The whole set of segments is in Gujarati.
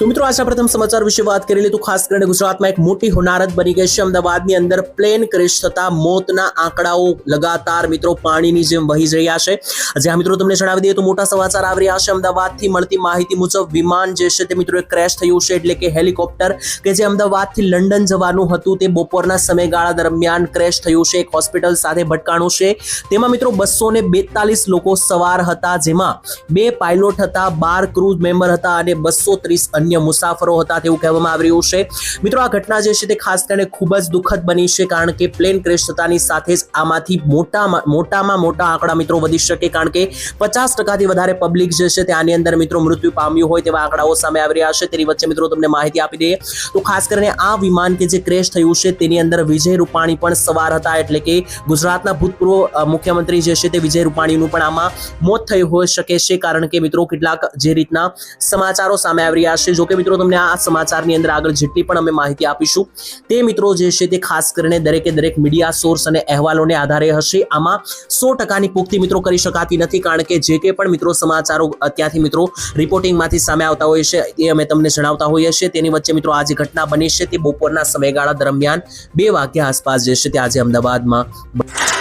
તો મિત્રો, આજના પ્રથમ સમાચાર વિશે વાત કરી લે તો ખાસ કરીને ગુજરાતમાં એક મોટી હોનારત બની ગઈ છે. અમદાવાદની અંદર પ્લેન ક્રેશ થતા મોતના આંકડાઓ લગાતાર મિત્રો પાણીની જેમ વહી રહ્યા છે. જ્યાં મિત્રો તમને જણાવી દઈએ તો મોટા સમાચાર આવી રહ્યા છે. અમદાવાદથી મળતી માહિતી મુજબ વિમાન જે છે તે મિત્રો ક્રેશ થયું છે, એટલે કે હેલિકોપ્ટર કે જે અમદાવાદથી લંડન જવાનું હતું તે બપોરના સમયગાળા દરમિયાન ક્રેશ થયું છે. એક હોસ્પિટલ સાથે ભટકાણું છે. તેમાં મિત્રો બસો ને બેતાલીસ લોકો સવાર હતા, જેમાં બે પાયલોટ હતા, બાર ક્રૂઝ મેમ્બર હતા અને બસો ત્રીસ અન્ય મુસાફરો હતા તેવું કહેવામાં આવી રહ્યું છે. મિત્રો, આ ઘટના જે છે તે ખાસ કરીને ખૂબ જ દુઃખદ બની છે કારણ કે પ્લેન ક્રેશ થતાની સાથે જ આમાંથી મોટામાં મોટામાં મોટા આંકડા મિત્રો વધી શકે કારણ કે પચાસ ટકાથી વધારે પબ્લિક જે છે તે આની અંદર મિત્રો મૃત્યુ પામ્યું હોય તેવા આંકડાઓ સામે આવી રહ્યા છે. તેની વચ્ચે મિત્રો તમને માહિતી આપી દઈએ. તો ખાસ કરીને આ વિમાન કે જે ક્રેશ થયું છે તેની અંદર વિજય રૂપાણી પણ સવાર હતા એટલે કે ગુજરાતના ભૂતપૂર્વ મુખ્યમંત્રી જે છે તે વિજય રૂપાણીનું પણ આમાં મોત થયું હોઈ શકે છે કારણ કે મિત્રો કેટલાક જે રીતના સમાચારો સામે આવી રહ્યા છે. જો કે મિત્રો તમને આ સમાચારની અંદર આગળ જેટલી પણ અમે માહિતી આપીશું, તે મિત્રો જે છે તે ખાસ કરીને દરેકે દરેક મીડિયા સોર્સ અને અહેવાલોને આધારે હશે. આમાં સો ટકાની પુખ્તિ મિત્રો કરી શકાતી નથી, કારણ કે જે કે પણ મિત્રો સમાચારો ત્યાંથી મિત્રો રિપોર્ટિંગમાંથી સામે આવતા હોય છે, એ અમે તમને જણાવતા હોઈએ છીએ. તેની વચ્ચે મિત્રો આ જે ઘટના બની છે તે બપોરના સમયગાળા દરમિયાન બે વાગ્યા આસપાસ જે છે તે આજે અમદાવાદમાં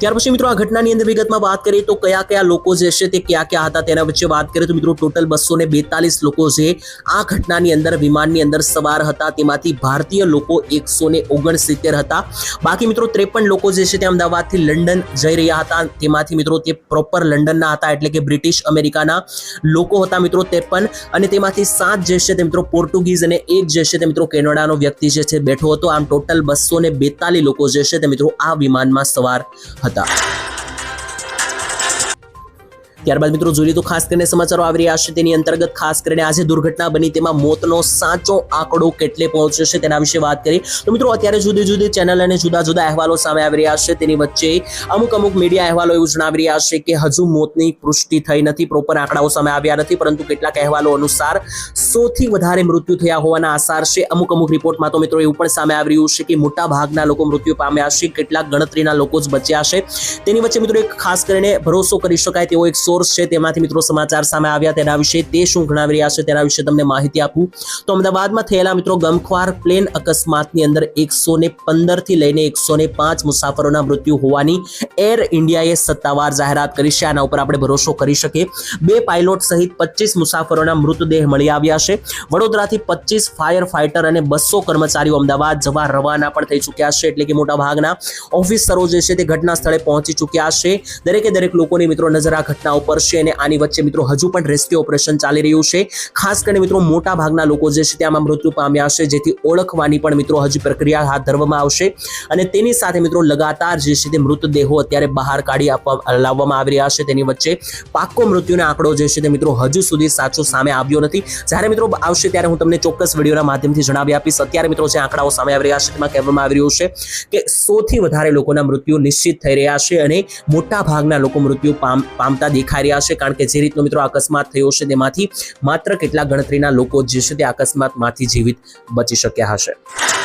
ત્યાર પછી મિત્રો આ ઘટનાની અંદર વિગતમાં વાત કરીએ તો કયા કયા લોકો જે છે તે ક્યાં ક્યાં હતા તેના વચ્ચે વાત કરીએ તો મિત્રો ટોટલ બસો ને બેતાલીસ લોકો જે આ ઘટનાની અંદર વિમાનની અંદર સવાર હતા. તેમાંથી ભારતીય લોકો એકસો ને ઓગણસિત્તેર હતા. બાકી મિત્રો ત્રેપન લોકો જે છે તે અમદાવાદથી લંડન જઈ રહ્યા હતા. તેમાંથી મિત્રો તે પ્રોપર લંડનના હતા એટલે કે બ્રિટિશ અમેરિકાના લોકો હતા મિત્રો ત્રેપન. અને તેમાંથી સાત જે છે તે મિત્રો પોર્ટુગીઝ અને એક જે છે તે મિત્રો કેનેડાનો વ્યક્તિ જે છે બેઠો હતો. આમ ટોટલ બસો ને બેતાલીસ લોકો જે છે તે મિત્રો આ વિમાનમાં સવાર હતા. ત્યારબાદ મિત્રો, જોઈએ તો ખાસ કરીને સમાચારો આવી રહ્યા છે. તેની અંતર્ગત ખાસ કરીને આજે દુર્ઘટના બની તેમાં મોતનો સાચો આંકડો કેટલે પહોંચ્યો છે તેના વિશે વાત કરી તો મિત્રો, અત્યારે જુદી જુદી ચેનલ અને જુદા જુદા અહેવાલો સામે આવી રહ્યા છે. તેની વચ્ચે અમુક અમુક મીડિયા અહેવાલો એવું જણાવી રહ્યા છે કે હજુ મોતની પુષ્ટિ થઈ નથી. પ્રોપર આંકડાઓ સામે આવ્યા નથી, પરંતુ કેટલાક અહેવાલો અનુસાર સોથી વધારે મૃત્યુ થયા હોવાના આસાર છે. અમુક અમુક રિપોર્ટમાં તો મિત્રો એવું પણ સામે આવી રહ્યું છે કે મોટા ભાગના લોકો મૃત્યુ પામ્યા છે. કેટલાક ગણતરીના લોકો જ બચ્યા છે. તેની વચ્ચે મિત્રો એક ખાસ કરીને ભરોસો કરી શકાય તેવો એક સોર્સ છે. તેમાંથી મિત્રો સમાચાર સામે આવ્યા તેના વિશે તે શું ગણાવી રહ્યા છે તેના વિશે તમને માહિતી આપું. તો અમદાવાદમાં થયેલા મિત્રો ગમખ્વાર પ્લેન અકસ્માતની અંદર એકસો ને પંદરથી લઈને એકસો ને પાંચ મુસાફરોના મૃત્યુ હોવાની એર ઇન્ડિયાએ સત્તાવાર જાહેરાત કરી છે. આના ઉપર આપણે ભરોસો કરી શકીએ. બે પાયલોટ સહિત પચીસ મુસાફરોના મૃતદેહ મળી આવ્યા છે. વડોદરાથી પચીસ ફાયર ફાઇટર અને બસો કર્મચારીઓ અમદાવાદ જવા રવાના પણ થઈ ચૂક્યા છે. એટલે કે મોટા ભાગના ઓફિસરો જે છે તે ઘટના સ્થળે પહોંચી ચૂક્યા છે. દરેકે દરેક લોકોની મિત્રો નજર આ ઘટના ઉપર છે અને આની વચ્ચે મિત્રો હજુ પણ રેસ્ક્યુ ઓપરેશન ચાલી રહ્યું છે. ખાસ કરીને મિત્રો મોટા ભાગના લોકો જે છે તે આમાં મૃત્યુ પામ્યા છે, જેથી ઓળખવાની પણ મિત્રો હજી પ્રક્રિયા હાથ ધરવામાં આવશે. અને તેની સાથે મિત્રો લગાતાર જે છે તે મૃતદેહો અત્યારે બહાર કાઢી આપવા, લાવવામાં આવી રહ્યા છે. તેની વચ્ચે પાક્કો મૃત્યુનો આંકડો જે છે તે મિત્રો હજુ સુધી સાચો સામે આવ્યો નથી. જ્યારે મિત્રો આવશે ત્યારે હું તમને ચોક્કસ વિડીયોના માધ્યમથી જણાવી આપીશ. અત્યારે મિત્રો જે આંકડાઓ સામે આવી રહ્યા છે, તેમાં કહેવામાં આવી રહ્યું છે કે સોથી વધારે લોકોના મૃત્યુ નિશ્ચિત થઈ રહ્યા છે અને મોટા ભાગના લોકો મૃત્યુ પામ, પામતા દેખાઈ રહ્યા છે. કારણ કે જે રીતનો મિત્રો અકસ્માત થયો છે, તેમાંથી માત્ર કેટલા ગણતરીના લોકો જે છે તે અકસ્માતમાંથી જીવિત બચી શક્યા હશે.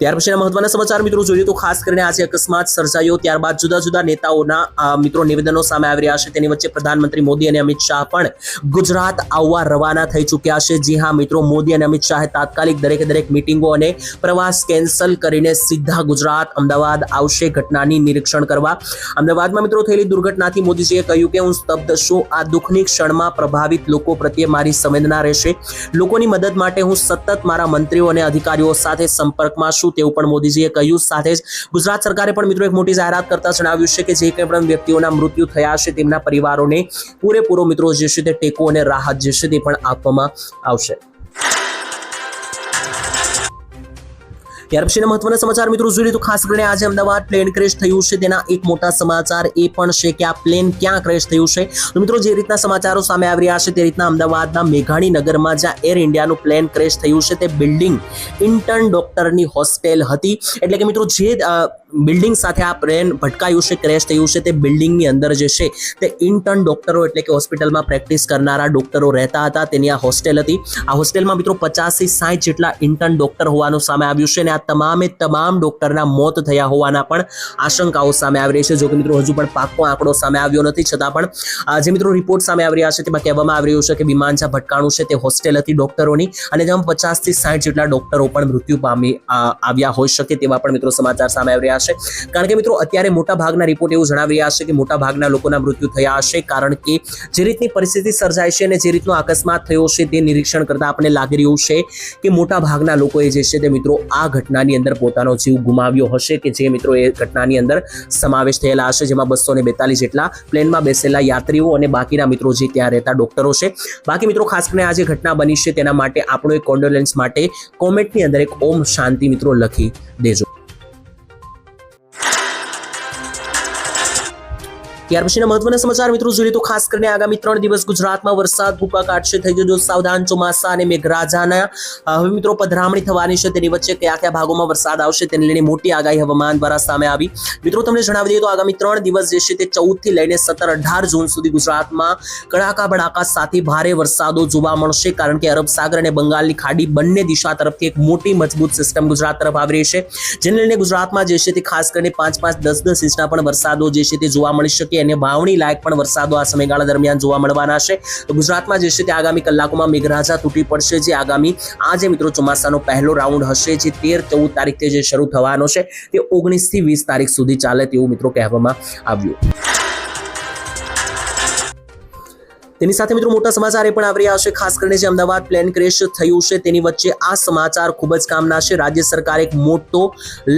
ત્યાર પછીના મહત્વના સમાચાર મિત્રો જોઈએ તો ખાસ કરીને આજે અકસ્માત સર્જાયો. ત્યારબાદ જુદા જુદા નેતાઓના મિત્રો નિવેદનો સામે આવી રહ્યા છે. તેની વચ્ચે પ્રધાનમંત્રી મોદી અને અમિત શાહ પણ ગુજરાત આવવા રવાના થઈ ચૂક્યા છે. જી હા, મિત્રો, મોદી અને અમિત શાહે તાત્કાલિક દરેકે દરેક મિટિંગો અને પ્રવાસ કેન્સલ કરીને સીધા ગુજરાત અમદાવાદ આવશે ઘટનાની નિરીક્ષણ કરવા. અમદાવાદમાં મિત્રો થયેલી દુર્ઘટનાથી મોદીજીએ કહ્યું કે, હું સ્તબ્ધ છું. આ દુઃખની ક્ષણમાં પ્રભાવિત લોકો પ્રત્યે મારી સંવેદના રહેશે. લોકોની મદદ માટે હું સતત મારા મંત્રીઓ અને અધિકારીઓ સાથે સંપર્કમાં છું. તેવું પણ મોદીજીએ કહ્યું. સાથે જ ગુજરાત સરકારે પણ મિત્રો એક મોટી જાહેરાત કરતા જણાવ્યું છે કે જે કંઈ પણ વ્યક્તિઓના મૃત્યુ થયા છે તેમના પરિવારોને પૂરેપૂરો મિત્રો જે છે તે ટેકો અને રાહત જે છે તે પણ આપવામાં આવશે. ત્યાર પછીના મહત્વના સમાચાર મિત્રો જોઈએ તો ખાસ કરીને આજે અમદાવાદ પ્લેન ક્રેશ થયું છે. તેના એક મોટા સમાચાર એ પણ છે કે આ પ્લેન ક્યાં ક્રેશ થયું છે. તો મિત્રો જે રીતના સમાચારો સામે આવી રહ્યા છે તે રીતના અમદાવાદના મેઘાણી નગરમાં જ્યાં એર ઇન્ડિયાનું પ્લેન ક્રેશ થયું છે તે બિલ્ડિંગ ઇન્ટર્ન ડોક્ટરની હોસ્ટેલ હતી. એટલે કે મિત્રો જે બિલ્ડિંગ સાથે આ પ્લેન ભટકાયું છે, ક્રેશ થયું છે, તે બિલ્ડિંગની અંદર જે છે તે ઇન્ટર્ન ડોક્ટરો એટલે કે હોસ્પિટલમાં પ્રેક્ટિસ કરનારા ડોક્ટરો રહેતા હતા, તેની આ હોસ્ટેલ હતી. આ હોસ્ટેલમાં મિત્રો પચાસથી સાઠ જેટલા ઇન્ટર્ન ડોક્ટર હોવાનું સામે આવ્યું છે અને આ તમામે તમામ ડોક્ટરના મોત થયા હોવાના પણ આશંકાઓ સામે આવી રહી છે, જો કે મિત્રો હજુ પણ પાકો આંકડો સામે આવ્યો નથી, છતાં પણ જે મિત્રો રિપોર્ટ સામે આવી રહ્યા છે તેમાં કહેવામાં આવી રહ્યું છે કે વિમાન જ્યાં ભટકાણું છે તે હોસ્ટેલ હતી ડોક્ટરોની અને જેમાં પચાસથી સાઠ જેટલા ડોક્ટરો પણ મૃત્યુ પામી આવ્યા હોઈ શકે તેવા પણ મિત્રો સમાચાર સામે આવી રહ્યા છે કારણ કે મિત્રો, અત્યારે મોટા ભાગના રિપોર્ટ એવું જણાવી રહ્યા છે કે મોટા ભાગના લોકોના મૃત્યુ થયા હશે, કારણ કે જે રીતની પરિસ્થિતિ સર્જાય છે અને જે રીતનો અકસ્માત થયો છે તે નિરીક્ષણ કરતા આપણને લાગી રહ્યું છે કે મોટા ભાગના લોકોએ જે છે તે મિત્રો, આ ઘટનાની અંદર પોતાનો જીવ ગુમાવ્યો હશે કે જે મિત્રો એ ઘટનાની અંદર સમાવેશ થયેલા હશે, જેમાં બસો બેતાલીસ જેટલા પ્લેનમાં બેસેલા યાત્રીઓ અને બાકીના મિત્રો જે ત્યાં રહેતા ડોક્ટરો છે. બાકી મિત્રો, ખાસ કરીને આ જે ઘટના બની છે તેના માટે આપણો એક કોન્ડોલેન્સ માટે કોમેન્ટની અંદર એક ઓમ શાંતિ મિત્રો લખી દેજો. ત્યાર પછીના મહત્વના સમાચાર મિત્રો જોઈએ તો ખાસ કરીને આગામી ત્રણ દિવસ ગુજરાતમાં વરસાદ ભૂકા કાઢશે થઈ જજો સાવધાન, ચોમાસા અને મેઘરાજાના હવે મિત્રો પધરામણી થવાની છે. તેની વચ્ચે કયા કયા ભાગોમાં વરસાદ આવશે તેને લઈને મોટી આગાહી હવામાન દ્વારા સામે આવી. મિત્રો તમને જણાવી દઈએ તો આગામી ત્રણ દિવસ જે છે તે ચૌદથી લઈને સત્તર અઢાર જૂન સુધી ગુજરાતમાં કડાકા બડાકા સાથે ભારે વરસાદો જોવા મળશે. કારણ કે અરબ સાગર અને બંગાળની ખાડી બંને દિશા તરફથી એક મોટી મજબૂત સિસ્ટમ ગુજરાત તરફ આવી રહી છે. જેને લઈને ગુજરાતમાં જે છે તે ખાસ કરીને પાંચ પાંચ દસ દસ ઇંચના પણ વરસાદો જે છે તે જોવા મળી શકે અને વાવણી લાયક પણ વરસાદો આ સમયગાળા દરમિયાન જોવા મળવાના છે. તો ગુજરાતમાં જે છે તે આગામી કલાકોમાં મેઘરાજા તૂટી પડશે. જે આગામી આ જે મિત્રો ચોમાસાનો પહેલો રાઉન્ડ હશે, જે તેર ચૌદ તારીખથી જે શરૂ થવાનો છે, તે ઓગણીસથી વીસ તારીખ સુધી ચાલે તેવું મિત્રો કહેવામાં આવ્યું. તેની સાથે મિત્રો મોટા સમાચાર એ પણ આવી રહ્યા છે. ખાસ કરીને જે અમદાવાદ પ્લેન ક્રેશ થયું છે તેની વચ્ચે આ સમાચાર ખૂબ જ કામના છે. રાજ્ય સરકારે એક મોટો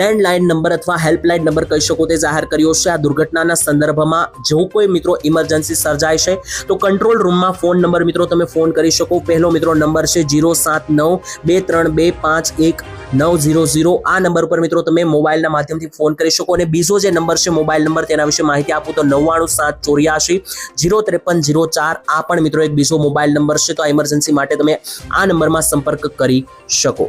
લેન્ડલાઇન નંબર અથવા હેલ્પલાઇન નંબર કહી શકો તે જાહેર કર્યો છે. આ દુર્ઘટનાના સંદર્ભમાં જો કોઈ મિત્રો ઇમરજન્સી સર્જાય છે, તો કંટ્રોલ રૂમમાં ફોન નંબર મિત્રો તમે ફોન કરી શકો. પહેલો મિત્રો નંબર છે જીરો સાત નવ બે ત્રણ બે પાંચ એક નવ ઝીરો ઝીરો. આ નંબર પર મિત્રો તમે મોબાઈલના માધ્યમથી ફોન કરી શકો. અને બીજો જે નંબર છે મોબાઈલ નંબર તેના વિશે માહિતી આપું તો નવ્વાણું સાત ચોર્યાસી જીરો ત્રેપન જીરો ચાર આ પણ મિત્રો એક બીજો મોબાઈલ નંબર છે, તો આ ઇમરજન્સી માટે તમે આ નંબરમાં સંપર્ક કરી શકો.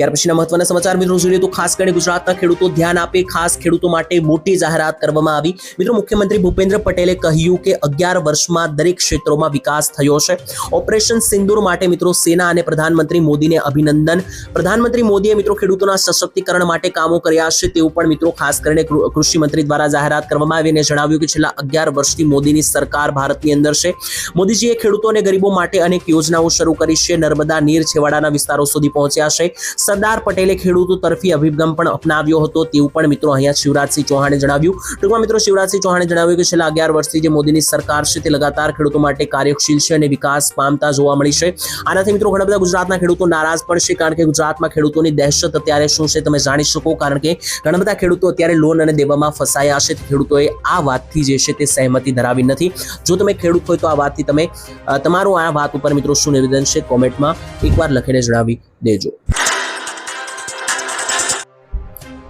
ત્યાર પછીના મહત્વના સમાચાર મિત્રો જોઈએ તો ખાસ કરીને ગુજરાતના ખેડૂતો ધ્યાન આપે, ખાસ ખેડૂતો માટે મોટી જાહેરાત કરવામાં આવી. મિત્રો મુખ્યમંત્રી ભૂપેન્દ્ર પટેલે કહ્યું કે અગિયાર વર્ષમાં દરેક ક્ષેત્રોમાં વિકાસ થયો છે. ઓપરેશન સિંદુર માટે મિત્રો સેના અને પ્રધાનમંત્રી મોદીને અભિનંદન. પ્રધાનમંત્રી મોદીએ મિત્રો ખેડૂતોના સશક્તિકરણ માટે કામો કર્યા છે તેવું પણ મિત્રો ખાસ કરીને કૃષિ દ્વારા જાહેરાત કરવામાં આવી અને જણાવ્યું કે છેલ્લા અગિયાર વર્ષથી મોદીની સરકાર ભારતની અંદર છે. મોદીજીએ ખેડૂતો અને ગરીબો માટે અનેક યોજનાઓ શરૂ કરી છે. નર્મદા, નીર, છેવાડાના વિસ્તારો સુધી પહોંચ્યા છે. સરદાર પટેલે ખેડૂતો તરફી અભિગમ પણ અપનાવ્યો હતો તેવું પણ મિત્રો અહીંયા શિવરાજસિંહ ચૌહાણે જણાવ્યું. ટૂંકમાં મિત્રો શિવરાજસિંહ ચૌહાણે જણાવ્યું કે છેલ્લા અગિયાર વર્ષથી જે મોદીની સરકાર છે તે લગાતાર ખેડૂતો માટે કાર્યશીલ છે અને વિકાસ પામતા જોવા મળી છે. આનાથી મિત્રો ઘણા બધા ગુજરાતના ખેડૂતો નારાજ પણ છે કારણ કે ગુજરાતમાં ખેડૂતોની દહેશત અત્યારે શું છે તમે જાણી શકો કારણ કે ઘણા બધા ખેડૂતો અત્યારે લોન અને દેવામાં ફસાયા છે. ખેડૂતોએ આ વાતથી જે છે તે સહમતી ધરાવી નથી. જો તમે ખેડૂત હોય તો આ વાતથી તમે તમારું આ વાત ઉપર મિત્રો શું નિવેદન છે કોમેન્ટમાં એકવાર લખીને જણાવી દેજો.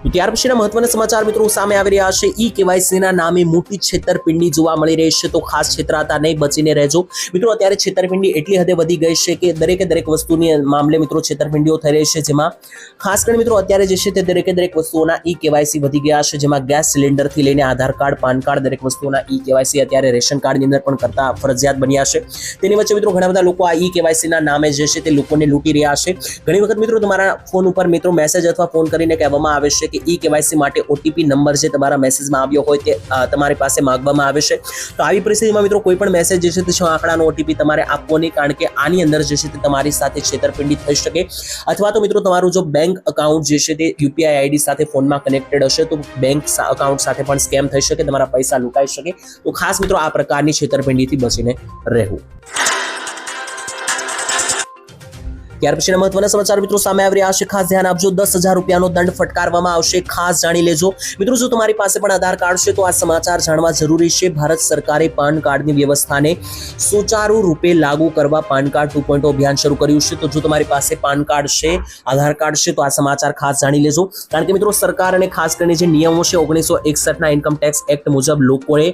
ત્યાર પછીના મહત્વના સમાચાર મિત્રો સામે આવી રહ્યા છે. ઈ કેવાયસીના નામે મોટી છેતરપિંડી જોવા મળી રહી છે. તો ખાસ છેતરાતા નહીં, બચીને રહેજો. મિત્રો, અત્યારે છેતરપિંડી એટલી હદે વધી ગઈ છે કે દરેકે દરેક વસ્તુની મામલે મિત્રો છેતરપિંડીઓ થઈ રહી છે. જેમાં ખાસ કરીને મિત્રો અત્યારે જે છે તે દરેકે દરેક વસ્તુઓના ઈ કેવાયસી વધી ગયા છે. જેમાં ગેસ સિલિન્ડરથી લઈને આધાર કાર્ડ, પાન કાર્ડ દરેક વસ્તુઓના ઈ કેવાયસી અત્યારે રેશન કાર્ડની અંદર પણ કરતા ફરજિયાત બન્યા છે. તેની વચ્ચે મિત્રો ઘણા બધા લોકો આ ઈ કેવાયસીના નામે જે છે તે લોકોને લૂંટી રહ્યા છે. ઘણી વખત મિત્રો તમારા ફોન ઉપર મિત્રો મેસેજ અથવા ફોન કરીને કહેવામાં આવે છે કે ઈ કેવાયસી માટે ઓટીપી નંબર જે તમારા મેસેજમાં આવ્યો હોય તે તમારી પાસે માગવામાં આવે છે. તો આવી પરિસ્થિતિમાં મિત્રો કોઈ પણ મેસેજ જે છે તે છ આંકડાનો ઓટીપી તમારે આપવો નહીં, કારણ કે આની અંદર જે છે તે તમારી સાથે છેતરપિંડી થઈ શકે. અથવા તો મિત્રો તમારું જો બેંક અકાઉન્ટ જે છે તે યુપીઆઈ આઈડી સાથે ફોનમાં કનેક્ટેડ હશે, તો બેંક અકાઉન્ટ સાથે પણ સ્કેમ થઈ શકે, તમારા પૈસા લુકાઈ શકે. તો ખાસ મિત્રો આ પ્રકારની છેતરપિંડીથી બચીને રહેવું. ત્યાર પછીના મહત્વના સમાચાર મિત્રો સામે આવી રહ્યા છે. ખાસ ધ્યાન આપજો, દસ હજાર રૂપિયાનો દંડ ફટકારવામાં આવશે. ખાસ જાણી લેજો. મિત્રો, જો તમારી પાસે પણ આધાર કાર્ડ છે, તો આ સમાચાર જાણવા જરૂરી છે. ભારત સરકારે પાન કાર્ડની વ્યવસ્થાને સુચારુ રૂપે લાગુ કરવા પાન કાર્ડ ટુ પોઈન્ટ અભિયાન શરૂ કર્યું છે. તો જો તમારી પાસે પાન કાર્ડ છે, આધાર કાર્ડ છે, તો આ સમાચાર ખાસ જાણી લેજો. કારણ કે મિત્રો, સરકાર અને ખાસ કરીને જે નિયમો છે, ઓગણીસો એકસઠના ઇન્કમ ટેક્સ એક્ટ મુજબ લોકોએ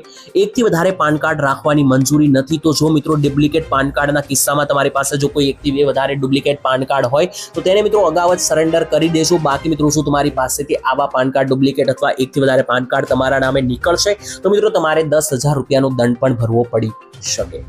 એકથી વધારે પાન કાર્ડ રાખવાની મંજૂરી નથી. તો જો મિત્રો, ડુપ્લિકેટ પાન કાર્ડના કિસ્સામાં તમારી પાસે જો કોઈ એકથી વધારે ડુપ્લિકેટ પાન કાર્ડ હોય, તો તેને મિત્રો અગાઉ જ સરેન્ડર કરી દેજો. બાકી મિત્રો, શું તમારી પાસેથી આવા પાન કાર્ડ ડુપ્લિકેટ અથવા એકથી વધારે પાન કાર્ડ તમારા નામે નીકળશે? તો મિત્રો, તમારે દસ હજાર રૂપિયાનો દંડ પણ ભરવો પડી શકે.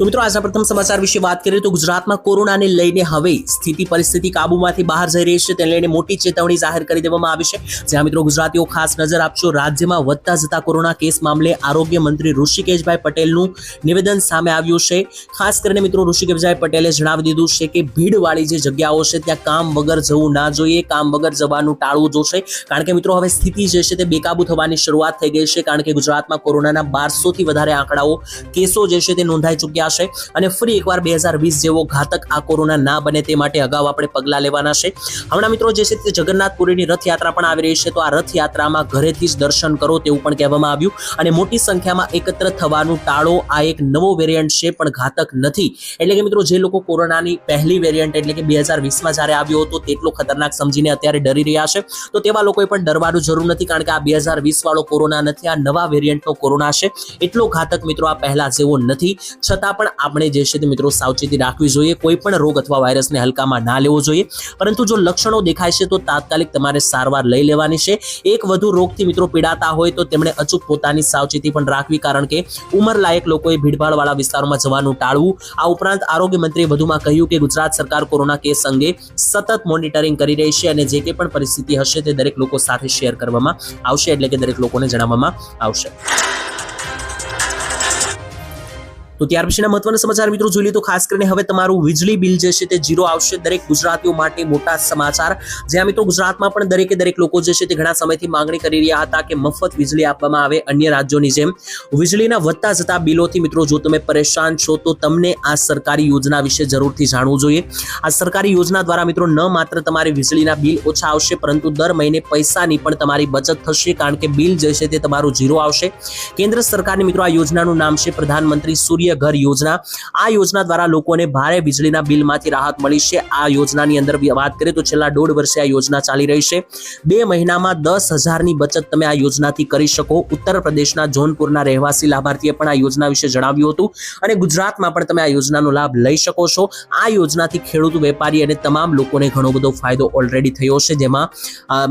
તો મિત્રો આજના પ્રથમ સમાચાર વિશે વાત કરીએ તો ગુજરાતમાં કોરોનાને લઈને હવે સ્થિતિ પરિસ્થિતિ કાબુમાંથી બહાર જઈ રહી છે. તેને લઈને મોટી ચેતવણી જાહેર કરી દેવામાં આવી છે. જ્યાં મિત્રો ગુજરાતીઓ ખાસ નજર આપશો, રાજ્યમાં વધતા જતા કોરોના કેસ મામલે આરોગ્ય મંત્રી ઋષિકેશભાઈ પટેલનું નિવેદન સામે આવ્યું છે. ખાસ કરીને મિત્રો, ઋષિકેશભાઈ પટેલે જણાવી દીધું છે કે ભીડવાળી જે જગ્યાઓ છે, ત્યાં કામ વગર જવું ના જોઈએ, કામ વગર જવાનું ટાળવું જોશે. કારણ કે મિત્રો, હવે સ્થિતિ જે છે તે બેકાબુ થવાની શરૂઆત થઈ ગઈ છે. કારણ કે ગુજરાતમાં કોરોનાના બારસોથી વધારે આંકડાઓ, કેસો જે છે તે નોંધાઈ ચૂક્યા છે અને ફરી એકવાર બે હજાર વીસ જેવો ઘાતક આ કોરોના ના બને તે માટે અગાઉ આપણે પગલાં લેવાના છે હમણાં મિત્રો જે છે તે જગન્નાથપુરીની રથયાત્રા પણ આવી રહી છે, તો આ રથયાત્રામાં ઘરેથી જ દર્શન કરો તેવું પણ કહેવામાં આવ્યું. અને મોટી સંખ્યામાં એકત્ર થવાનું ટાળો આ એક નવો વેરિયન્ટ છે, પણ ઘાતક નથી. એટલે કે મિત્રો જે લોકો કોરોનાની પહેલી વેરિયન્ટ એટલે કે બે હજાર વીસમાં જ્યારે આવ્યો હતો તેટલો ખતરનાક સમજીને અત્યારે ડરી રહ્યા છે. તો તેવા લોકોએ પણ ડરવાનું જરૂર નથી, કારણ કે આ બે હજાર વીસ વાળો કોરોના નથી, આ નવા વેરિયન્ટનો કોરોના છે. એટલો ઘાતક મિત્રો આ પહેલા જેવો નથી. છતાં પણ આપણે જે છે તે મિત્રો સાવચેતી રાખવી જોઈએ, કોઈ પણ રોગ અથવા વાયરસને હલકામાં ના લેવો જોઈએ. પરંતુ જો લક્ષણો દેખાય છે તો તાત્કાલિક તમારે સારવાર લઈ લેવાની છે. એક વધુ રોગથી મિત્રો પીડાતા હોય તો તેમણે અચૂક પોતાની સાવચેતી પણ રાખવી, કારણ કે ઉંમરલાયક લોકોએ ભીડભાડવાળા વિસ્તારોમાં જવાનું ટાળવું. આ ઉપરાંત આરોગ્ય મંત્રીએ વધુમાં કહ્યું કે ગુજરાત સરકાર કોરોના કેસ અંગે સતત મોનિટરિંગ કરી રહી છે અને જે કંઈ પણ પરિસ્થિતિ હશે તે દરેક લોકો સાથે શેર કરવામાં આવશે, એટલે કે દરેક લોકોને જણાવવામાં આવશે. તો ત્યાર પછીના મહત્વના સમાચાર મિત્રો જોઈ લઈએ તો ખાસ કરીને હવે તમારું વીજળી બિલ જે છે તે જીરો આવશે. દરેક ગુજરાતીઓ માટે મોટા સમાચાર. જ્યાં મિત્રો ગુજરાતમાં પણ દરેકે દરેક લોકો જે છે તે ઘણા સમયથી માંગણી કરી રહ્યા હતા કે મફત વીજળી આપવામાં આવે અન્ય રાજ્યોની જેમ. વીજળીના વધતા જતા બિલોથી મિત્રો જો તમે પરેશાન છો તો તમને આ સરકારી યોજના વિશે જરૂરથી જાણવું જોઈએ. આ સરકારી યોજના દ્વારા મિત્રો ન માત્ર તમારી વીજળીના બિલ ઓછા આવશે, પરંતુ દર મહિને પૈસાની પણ તમારી બચત થશે, કારણ કે બિલ જે છે તે તમારું જીરો આવશે. કેન્દ્ર સરકારની મિત્રો આ યોજનાનું નામ છે પ્રધાનમંત્રી સૂર્ય ઘર યોજના. આ યોજના દ્વારા લોકોને ભારે વીજળીના બિલમાંથી રાહત મળી છે. આ યોજનાની અંદર વાત કરીએ તો છેલ્લા દોઢ વર્ષે આ યોજના ચાલી રહી છે. બે મહિનામાં દસ હજારની બચત તમે આ યોજનાથી કરી શકો. ઉત્તર પ્રદેશના જોનપુરના રહેવાસી લાભાર્થીએ પણ આ યોજના વિશે જણાવ્યું હતું અને ગુજરાતમાં પણ તમે આ યોજનાનો લાભ લઈ શકો છો. આ યોજનાથી ખેડૂત, વેપારી અને તમામ લોકોને ઘણો બધો ફાયદો ઓલરેડી થયો છે. જેમાં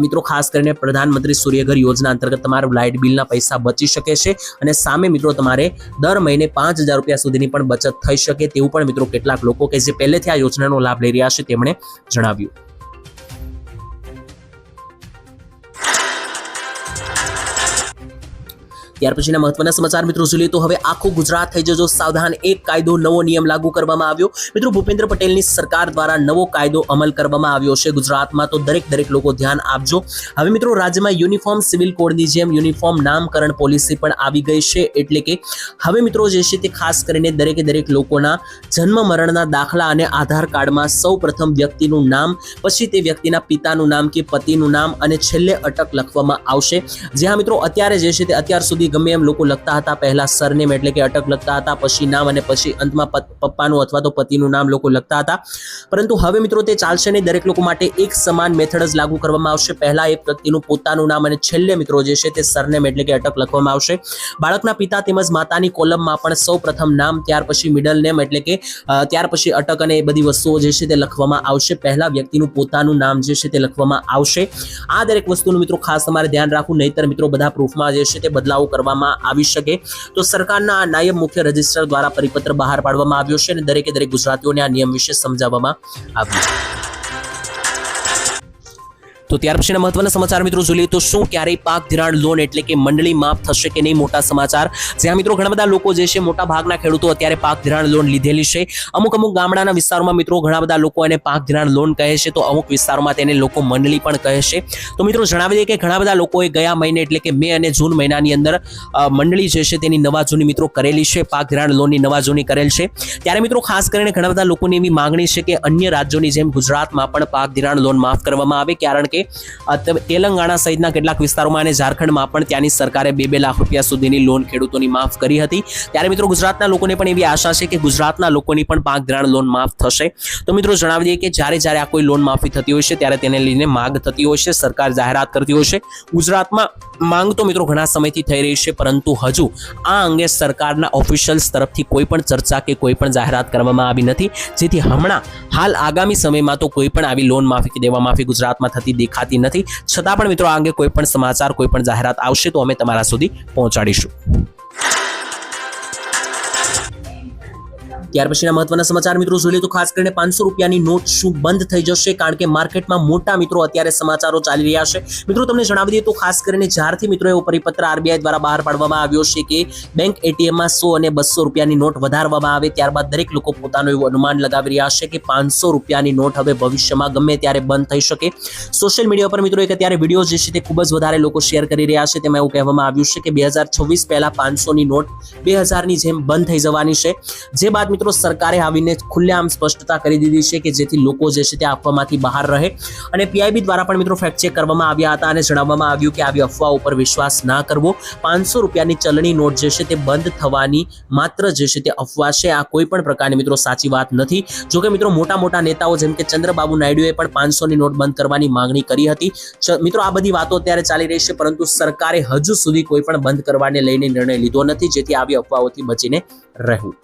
મિત્રો, ખાસ કરીને પ્રધાનમંત્રી સૂર્યઘર યોજના અંતર્ગત તમારા લાઇટ બિલના પૈસા બચી શકે છે. અને સામે મિત્રો તમારે દર મહિને પાંચ હજાર રૂપિયા સુધીની પણ બચત થઈ શકે તેવું પણ મિત્રો કેટલાક લોકો કે જે પહેલેથી આ યોજનાનો લાભ લઈ રહ્યા છે તેમણે જણાવ્યું. ત્યાર પછીના મહત્વના સમાચાર મિત્રો જોઈએ તો હવે આખું ગુજરાત થઈ જજો. સાવધાન એક કાયદો, નવો નિયમ લાગુ કરવામાં આવ્યો. મિત્રો ભૂપેન્દ્ર પટેલની સરકાર દ્વારા નવો કાયદો અમલ કરવામાં આવ્યો છે. ગુજરાતમાં તો દરેક દરેક લોકો ધ્યાન આપજો. હવે મિત્રો રાજ્યમાં યુનિફોર્મ સિવિલ કોડની જેમ યુનિફોર્મ નામકરણ પોલિસી પણ આવી ગઈ છે. એટલે કે હવે મિત્રો જે છે તે ખાસ કરીને દરેકે દરેક લોકોના જન્મ, મરણના દાખલા અને આધાર કાર્ડમાં સૌ પ્રથમ વ્યક્તિનું નામ, પછી તે વ્યક્તિના પિતાનું નામ કે પતિનું નામ અને છેલ્લે અટક લખવામાં આવશે. જ્યાં મિત્રો અત્યારે જે છે તે અત્યાર સુધી ગમે એમ લોકો લખતા હતા, પહેલા સરનેમ એટલે કે અટક લખતા હતા, પછી નામ અને પછી અંતમાં પપ્પાનું અથવા તો પતિનું નામ લોકો લખતા હતા. પરંતુ હવે મિત્રો તે ચાલશે નહીં. દરેક લોકો માટે એક સમાન મેથડ જ લાગુ કરવામાં આવશે. પહેલા એક વ્યક્તિનું પોતાનું નામ અને છેલ્લે મિત્રો જે છે તે સરનેમ એટલે કે અટક લખવામાં આવશે. બાળકના પિતા તેમજ માતાની કોલમમાં પણ સૌ પ્રથમ નામ, ત્યાર પછી મિડલ નેમ એટલે કે ત્યાર પછી અટક અને એ બધી વસ્તુઓ જે છે તે લખવામાં આવશે. પહેલા વ્યક્તિનું પોતાનું નામ જે છે તે લખવામાં આવશે. આ દરેક વસ્તુનું મિત્રો ખાસ તમારે ધ્યાન રાખવું. નહીતર મિત્રો બધા પ્રૂફમાં જે છે તે બદલાવ કરવામાં આવી શકે. તો સરકારના નાયબ મુખ્ય રજિસ્ટ્રાર દ્વારા પરિપત્ર બહાર પાડવામાં આવ્યો છે અને દરેકે દરેક ગુજરાતીઓને આ નિયમ વિશે સમજાવવામાં આવ્યું તો ત્યાર પછીના મહત્વના સમાચાર મિત્રો જોઈએ તો શું ક્યારેય પાક ધિરાણ લોન એટલે કે મંડળી માફ થશે કે નહીં મોટા સમાચાર? જ્યાં મિત્રો ઘણા બધા લોકો જે છે મોટા ભાગના ખેડૂતો અત્યારે પાક ધિરાણ લોન લીધેલી છે. અમુક અમુક ગામડાના વિસ્તારોમાં મિત્રો ઘણા બધા લોકો એને પાક ધિરાણ લોન કહે છે તો અમુક વિસ્તારોમાં તેને લોકો મંડળી પણ કહે છે. તો મિત્રો જણાવી દઈએ કે ઘણા બધા લોકોએ ગયા મહિને એટલે કે મે અને જૂન મહિનાની અંદર મંડળી જે છે તેની નવા જૂની મિત્રો કરેલી છે, પાક ધિરાણ લોનની નવા જૂની કરેલ છે. ત્યારે મિત્રો ખાસ કરીને ઘણા બધા લોકોની એવી માંગણી છે કે અન્ય રાજ્યોની જેમ ગુજરાતમાં પણ પાક ધિરાણ લોન માફ કરવામાં આવે, કારણ કે કે તેલંગાણા સહિતના કેટલાક વિસ્તારોમાં અને ઝારખંડમાં પણ ત્યાંની સરકારે બે બે લાખ રૂપિયા સુધીની લોન ખેડૂતોની માફ કરી હતી. ત્યારે મિત્રો ગુજરાતના લોકોને પણ એવી આશા છે કે ગુજરાતના લોકોની પણ પાક ધિરાણ લોન માફ થશે. તો મિત્રો જણાવી દઈએ કે જ્યારે જ્યારે આ કોઈ લોન માફી થતી હોય છે, ત્યારે તેને લઈને માંગ થતી હોય છે, સરકાર જાહેરાત કરતી હોય છે. ગુજરાતમાં માંગ તો મિત્રો ઘણા સમયથી થઈ રહી છે, પરંતુ હજુ આ અંગે સરકારના ઓફિશિયલ્સ તરફથી કોઈ પણ ચર્ચા કે કોઈ પણ જાહેરાત કરવામાં આવી નથી. જેથી હમણાં હાલ આગામી સમયમાં તો કોઈ પણ આવી લોન માફી કે દેવા માફી ગુજરાતમાં થતી દેખાતી નથી. છતાં પણ મિત્રો આ અંગે કોઈ પણ સમાચાર, કોઈ પણ જાહેરાત આવશે તો અમે તમારા સુધી પહોંચાડીશું. ત્યાર પછીના મહત્વના સમાચાર મિત્રો જોઈએ તો ખાસ કરીને પાંચસો રૂપિયાની નોટ શું બંધ થઈ જશે? કારણ કે માર્કેટમાં મોટા મિત્રો અત્યારે સમાચારો ચાલી રહ્યા છે. મિત્રો, તમને જણાવી દઈએ તો ખાસ કરીને જ્યારથી મિત્રો એવો પરિપત્ર આરબીઆઈ દ્વારા બહાર પાડવામાં આવ્યો છે કે બેંક એટીએમમાં સો અને બસો રૂપિયાની નોટ વધારવામાં આવે, ત્યારબાદ દરેક લોકો પોતાનું એવું અનુમાન લગાવી રહ્યા છે કે પાંચસો રૂપિયાની નોટ હવે ભવિષ્યમાં ગમે ત્યારે બંધ થઈ શકે. સોશિયલ મીડિયા પર મિત્રો એક અત્યારે વીડિયો જે છે તે ખૂબ જ વધારે લોકો શેર કરી રહ્યા છે. તેમાં એવું કહેવામાં આવ્યું છે કે બે હજાર છવ્વીસ પહેલા પાંચસોની નોટ બે હજારની જેમ બંધ થઈ જવાની છે. જે બાદ મિત્રો સરકારે આવીને ખુલ્લેઆમ સ્પષ્ટતા કરી દીધી છે કે જેથી લોકો જે છે તે અફવામાંથી બહાર રહે. અને પીઆઈબી દ્વારા પણ મિત્રો ફેક્ટ ચેક કરવામાં આવ્યા હતા અને જણાવવામાં આવ્યું કે આવી અફવા ઉપર વિશ્વાસ ના કરવો. પાંચસો રૂપિયાની ચલણી નોટ જે છે તે બંધ થવાની માત્ર જે છે તે અફવા છે. આ કોઈ પણ પ્રકારની મિત્રો સાચી વાત નથી. જો કે મિત્રો મોટા મોટા નેતાઓ જેમ કે ચંદ્રબાબુ નાયડુએ પણ પાંચસોની નોટ બંધ કરવાની માંગણી કરી હતી. મિત્રો આ બધી વાતો અત્યારે ચાલી રહી છે, પરંતુ સરકારે હજુ સુધી કોઈ પણ બંધ કરવાને લઈને નિર્ણય લીધો નથી, જેથી આવી અફવાઓથી બચીને રહેવું.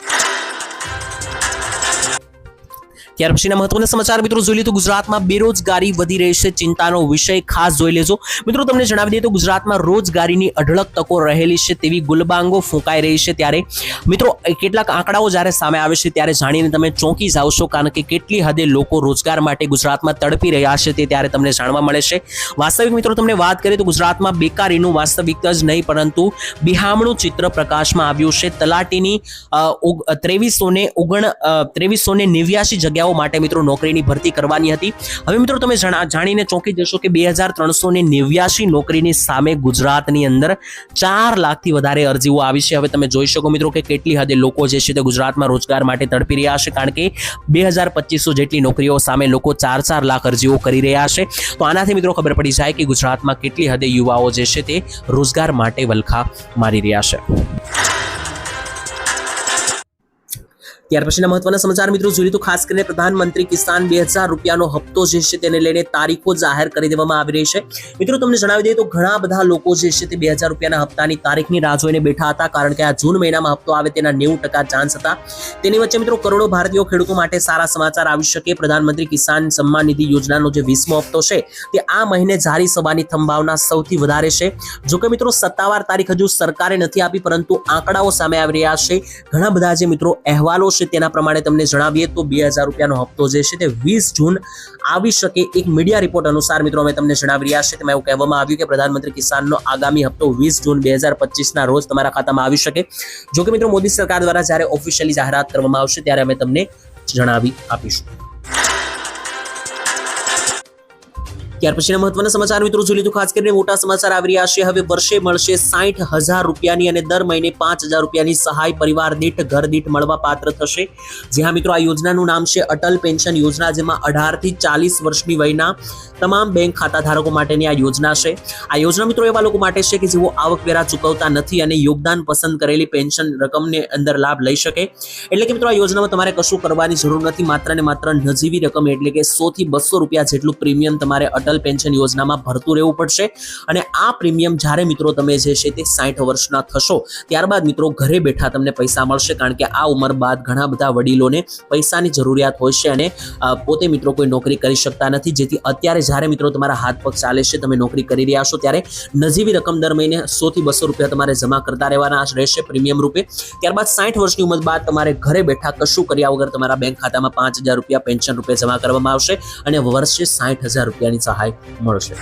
ત્યાર પછીના મહત્વના સમાચાર મિત્રો જોઈ લીધું ગુજરાતમાં બેરોજગારી વધી રહી છે, ચિંતાનો વિષય ખાસ જોઈ લેજો. મિત્રો તમને જણાવી દઈએ તો ગુજરાતમાં રોજગારીની અઢળક તકો રહેલી છે તેવી ગુલબાંગો ફૂંકાઈ રહી છે ત્યારે. મિત્રો કેટલાક આંકડાઓ જ્યારે સામે આવે છે ત્યારે જાણીને તમે ચોંકી જાઓ છો કારણ કે કેટલી હદે લોકો રોજગાર માટે ગુજરાતમાં તડપી રહ્યા છે તે ત્યારે તમને જાણવા મળે છે. વાસ્તવિક મિત્રો, તમને વાત કરીએ તો ગુજરાતમાં બેકારીનું વાસ્તવિક જ નહીં, પરંતુ બિહામણું ચિત્ર પ્રકાશમાં આવ્યું છે. તલાટીની ત્રેવીસો ને ઓગણ ત્રેવીસો ને નેવ્યાસી જગ્યાઓ માટે મિત્રો નોકરીની ભરતી કરવાની હતી. હવે મિત્રો તમે જાણીને ચોંકી જશો કે બે હજાર ત્રણસો ને નોકરીની સામે ગુજરાતની અંદર ચાર લાખથી વધારે અરજીઓ આવી છે. હવે તમે જોઈ શકો મિત્રો કે કેટલી હદે લોકો જે છે તે ગુજરાતમાં રોજગાર માટે તડપી રહ્યા છે, કારણ કે બે હજાર પચીસો જેટલી નોકરીઓ સામે લોકો ચાર ચાર લાખ અરજીઓ કરી રહ્યા છે. તો આનાથી મિત્રો ખબર પડી જાય કે ગુજરાતમાં કેટલી હદે યુવાઓ જે છે તે રોજગાર માટે વલખા મારી રહ્યા છે. ત્યાર પછીના મહત્વના સમાચાર મિત્રો, જોઈએ તો ખાસ કરીને પ્રધાનમંત્રી કિસાન બે હજાર રૂપિયાનો હપ્તો જે છે તેને લઈને તારીખો જાહેર કરી દેવામાં આવી રહી છે. મિત્રો, તમને જણાવી દઈએ તો ઘણા બધા લોકો જે છે તે બે હજાર રૂપિયાના હપ્તાની તારીખની રાહ જોઈને બેઠા હતા, કારણ કે આ જૂન મહિનામાં હપ્તો આવે તેના નેવું ટકા ચાન્સ હતા. તેની વચ્ચે મિત્રો, કરોડો ભારતીયો ખેડૂતો માટે સારા સમાચાર આવી શકે. પ્રધાનમંત્રી કિસાન સન્માન નિધિ યોજનાનો જે વીસમો હપ્તો છે તે આ મહિને જારી સભાની સંભાવના સૌથી વધારે છે. જોકે મિત્રો, સત્તાવાર તારીખ હજુ સરકારે નથી આપી, પરંતુ આંકડાઓ સામે આવી રહ્યા છે. ઘણા બધા જે મિત્રો અહેવાલો છે તેના પ્રમાણે તમને જણાવીએ તો બે હજાર રૂપિયાનો હપ્તો જે છે તે વીસ જૂન આવી શકે એક મીડિયા રિપોર્ટ અનુસાર મિત્રો અમે તમને જણાવી રહ્યા છે તેમાં એવું કહેવામાં આવ્યું કે પ્રધાનમંત્રી કિસાનનો આગામી હપ્તો વીસ જૂન બે હજાર પચીસના રોજ તમારા ખાતામાં આવી શકે. જો કે મિત્રો મોદી સરકાર દ્વારા જ્યારે ઓફિશિયલી જાહેરાત કરવામાં આવશે ત્યારે અમે તમને જણાવી આપીશું. ત્યાર પછીના મહત્વના સમાચાર મિત્રો જોઈ લીધું ખાસ કરીને મોટા સમાચાર આવી રહ્યા છે. હવે વર્ષે મળશે સાઠ હજાર રૂપિયાની અને દર મહિને પાંચ હજાર રૂપિયાની સહાય પરિવાર દીઠ, ઘર દીઠ મળવા પાત્ર થશે. જ્યાં મિત્રો, આ યોજનાનું નામ છે અટલ પેન્શન યોજના, જેમાં અઢારથી ચાલીસ વર્ષની વયના તમામ બેંક ખાતા ધારકો માટેની આ યોજના છે. આ યોજના મિત્રો એવા લોકો માટે છે કે જેઓ આવકવેરા ચૂકવતા નથી અને યોગદાન પસંદ કરેલી પેન્શન રકમને અંદર લાભ લઈ શકે. એટલે કે મિત્રો, આ યોજનામાં તમારે કશું કરવાની જરૂર નથી. માત્ર ને માત્ર નજીવી રકમ એટલે કે સો થી બસો રૂપિયા જેટલું પ્રીમિયમ તમારે અટલ પેન્શન યોજનામાં ભરતું રહેવું પડશે. અને આ પ્રીમિયમ જ્યારે મિત્રો તમે જે છે તે સાઠ વર્ષના થશો, ત્યારબાદ મિત્રો ઘરે બેઠા તમને પૈસા મળશે, કારણ કે આ ઉંમર બાદ ઘણા બધા વડીલોને પૈસાની જરૂરિયાત હોય છે અને પોતે મિત્રો કોઈ નોકરી કરી શકતા નથી. જેથી અત્યારે જ્યારે મિત્રો તમારા હાથ પગ ચાલે છે, તમે નોકરી કરી રહ્યા છો, ત્યારે નજીવી રકમ દર મહિને સોથી બસો રૂપિયા તમારે જમા કરતા રહેવાના રહેશે પ્રીમિયમ રૂપે. ત્યારબાદ સાઠ વર્ષની ઉંમર બાદ તમારે ઘરે બેઠા કશું કર્યા વગર તમારા બેંક ખાતામાં પાંચ હજાર રૂપિયા પેન્શન રૂપે જમા કરવામાં આવશે અને વર્ષે સાઠ હજાર રૂપિયાની સહાય મળશે.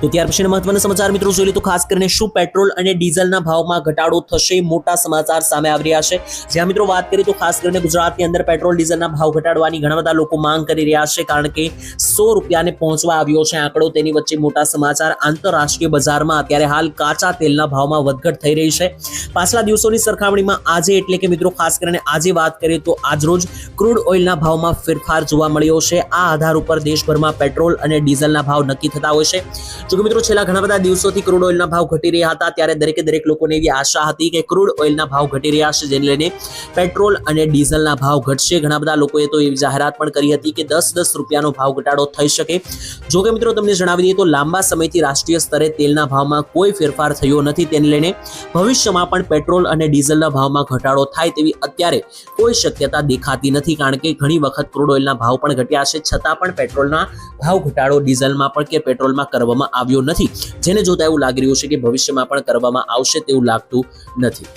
તો ત્યાર પછી મહત્વના સમાચાર મિત્રો જોઈ લે તો ખાસ કરીને શું પેટ્રોલ અને ડીઝલના ભાવમાં ઘટાડો થશે મોટા સમાચાર સામે આવી રહ્યા છે. જ્યાં મિત્રો વાત કરીએ તો ખાસ કરીને ગુજરાતની અંદર પેટ્રોલ, ડીઝલના ભાવ ઘટાડવાની ઘણા બધા લોકો માંગ કરી રહ્યા છે કારણ કે સો રૂપિયાને પહોંચવા આવ્યો છે આંકડો. તેની વચ્ચે મોટા સમાચાર આંતરરાષ્ટ્રીય બજારમાં અત્યારે હાલ કાચા તેલના ભાવમાં વધઘટ થઈ રહી છે. પાછલા દિવસોની સરખામણીમાં આજે એટલે કે મિત્રો ખાસ કરીને આજે વાત કરીએ તો આજરોજ ક્રૂડ ઓઇલના ભાવમાં ફેરફાર જોવા મળ્યો છે. આ આધાર ઉપર દેશભરમાં પેટ્રોલ અને ડીઝલના ભાવ નક્કી થતા હોય છે. જોકે મિત્રો, છેલ્લા ઘણા બધા દિવસોથી ક્રૂડ ઓઇલના ભાવ ઘટી રહ્યા હતા. ત્યારે દરેકે દરેક લોકોને એવી આશા હતી કે ક્રૂડ ઓઇલના ભાવ ઘટી રહ્યા છે, જેને લઈને પેટ્રોલ અને ડીઝલના ભાવ ઘટશે. ઘણા બધા લોકોએ તો એવી જાહેરાત પણ કરી હતી કે દસ દસ રૂપિયાનો ભાવ ઘટાડો થઈ શકે. જોકે મિત્રો, તમને જણાવી દઈએ તો લાંબા સમયથી રાષ્ટ્રીય સ્તરે તેલના ભાવમાં કોઈ ફેરફાર થયો નથી. તેને લઈને ભવિષ્યમાં પણ પેટ્રોલ અને ડીઝલના ભાવમાં ઘટાડો થાય તેવી અત્યારે કોઈ શક્યતા દેખાતી નથી, કારણ કે ઘણી વખત ક્રૂડ ઓઇલના ભાવ પણ ઘટ્યા છે. છતાં પણ પેટ્રોલના ભાવ ઘટાડો ડીઝલમાં પણ કે પેટ્રોલમાં કરવામાં આવ્યો નથી. જેને જોતા એવું લાગી રહ્યું છે કે ભવિષ્યમાં પણ કરવામાં આવશે તેવું લાગતું નથી.